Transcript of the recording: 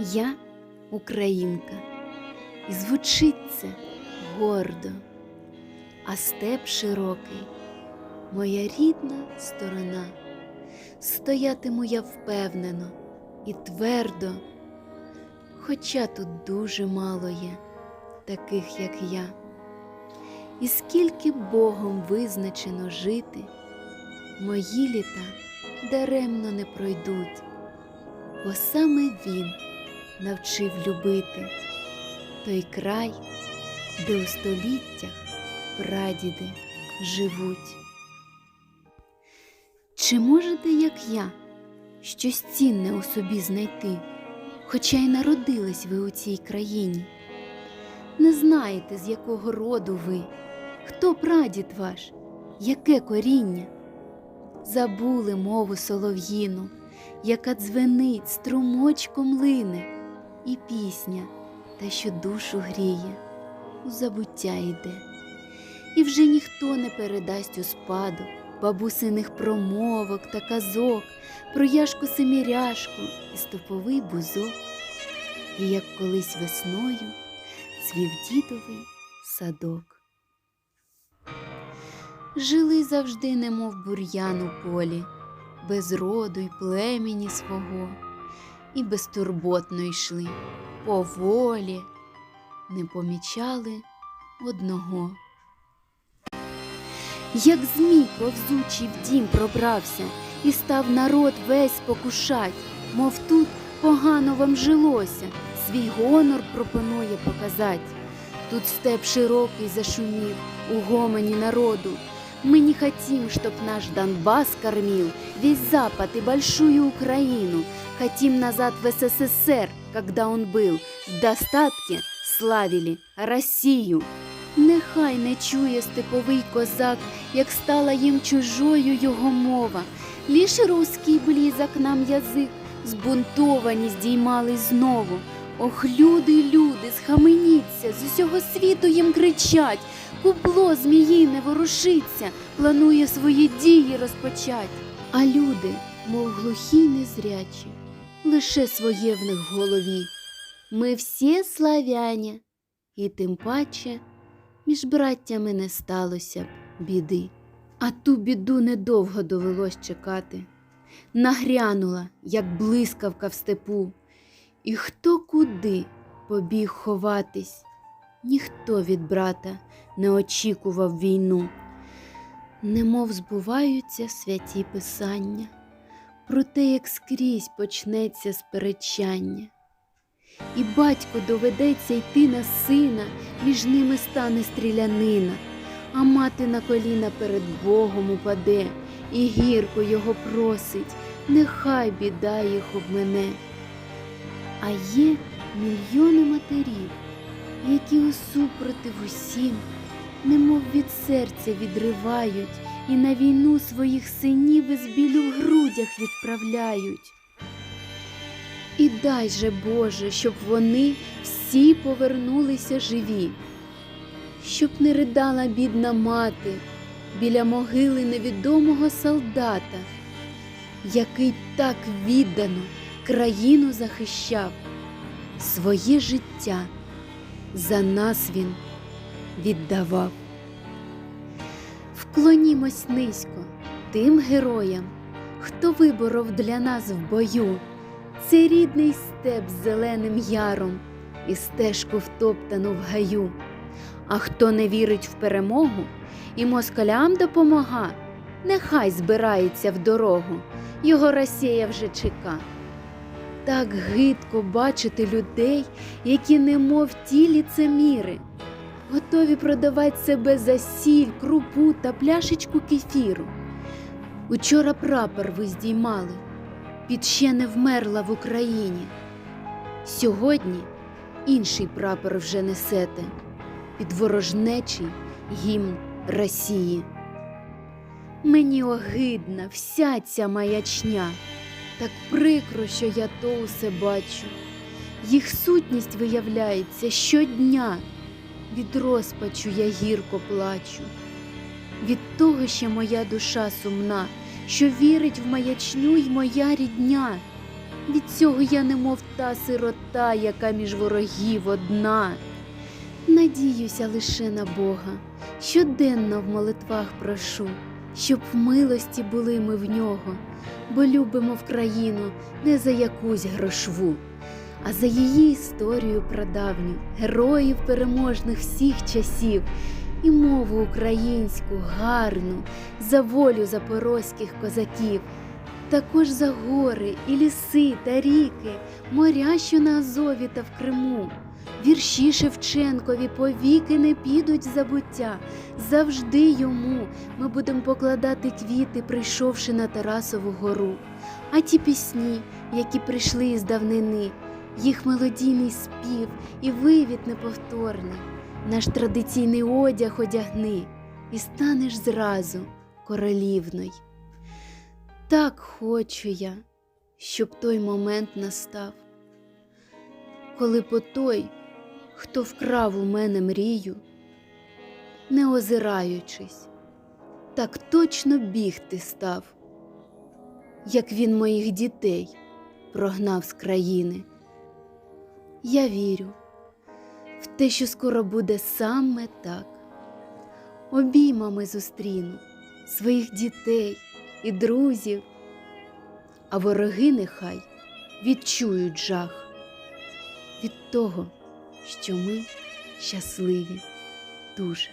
Я українка, і звучить це гордо, а степ широкий, моя рідна сторона. Стоятиму я впевнено і твердо, хоча тут дуже мало є таких, як я. І скільки Богом визначено жити, мої літа даремно не пройдуть, бо саме Він навчив любити той край, де у століттях прадіди живуть. Чи можете, як я, щось цінне у собі знайти, хоча й народились ви у цій країні? Не знаєте, з якого роду ви, хто прадід ваш, яке коріння? Забули мову солов'їну, яка дзвенить струмочком лине, і пісня, та що душу гріє, у забуття йде, і вже ніхто не передасть у спадок бабусиних промовок та казок, про яшку семіряшку і стоповий бузок, і як колись весною цвів дідовий садок. Жили завжди, немов бур'ян у полі, без роду й племені свого, і безтурботно йшли поволі, не помічали одного. Як змій повзучий в дім пробрався, і став народ весь покушать, мов тут погано вам жилося, свій гонор пропонує показать. Тут степ широкий зашумів у гомоні народу. Мы не хотим, чтоб наш Донбасс кормил весь Запад и большую Украину. Хотим назад в СССР, когда он был. В достатке славили Россию. Нехай не чує степовий козак, як стала їм чужою його мова. Ліж руський близок нам язик, збунтовані здіймались знову. Ох, люди, люди, схаменіться, з усього світу їм кричать. Кубло зміїне ворушиться, планує свої дії розпочать. А люди, мов глухі незрячі, лише своє в них в голові. Ми всі славяні, і тим паче між браттями не сталося б біди. А ту біду недовго довелось чекати. Нагрянула, як блискавка в степу, і хто куди побіг ховатись, ніхто від брата не очікував війну, немов збуваються святі писання, про те, як скрізь почнеться сперечання. І батько доведеться йти на сина, між ними стане стрілянина, а мати на коліна перед Богом упаде, і гірко його просить, нехай біда їх обмене. А є мільйони матерів, які усупротив усім, немов від серця відривають, і на війну своїх синів із білю в грудях відправляють. І дай же, Боже, щоб вони всі повернулися живі, щоб не ридала бідна мати біля могили невідомого солдата, який так віддано країну захищав, своє життя за нас він віддавав. Вклонімось низько тим героям, хто виборов для нас в бою. Це рідний степ з зеленим яром і стежку втоптану в гаю. А хто не вірить в перемогу і москалям допомога, нехай збирається в дорогу, його Росія вже чека. Так гидко бачити людей, які немов ті ліцеміри, готові продавати себе за сіль, крупу та пляшечку кефіру. Учора прапор ви здіймали під ще не вмерла в Україні. Сьогодні інший прапор вже несете під ворожнечий гімн Росії. Мені огидна вся ця маячня, так прикро, що я то усе бачу. Їх сутність виявляється щодня. Від розпачу я гірко плачу. Від того ще моя душа сумна, що вірить в маячню й моя рідня. Від цього я немов та сирота, яка між ворогів одна. Надіюся лише на Бога, щоденно в молитвах прошу, щоб в милості були ми в нього, бо любимо в країну не за якусь грошву, а за її історію прадавню, героїв переможних всіх часів і мову українську гарну, за волю запорозьких козаків. Також за гори і ліси та ріки, моря, що на Азові та в Криму. Вірші Шевченкові повіки не підуть в забуття. Завжди йому ми будемо покладати квіти, прийшовши на Тарасову гору. А ті пісні, які прийшли із давнини, їх мелодійний спів і вивід неповторний, наш традиційний одяг одягни, і станеш зразу королівною. Так хочу я, щоб той момент настав, коли по той, хто вкрав у мене мрію, не озираючись, так точно бігти став, як він моїх дітей прогнав з країни. Я вірю в те, що скоро буде саме так. Обіймами зустріну своїх дітей і друзів, а вороги нехай відчують жах від того, що ми щасливі дуже.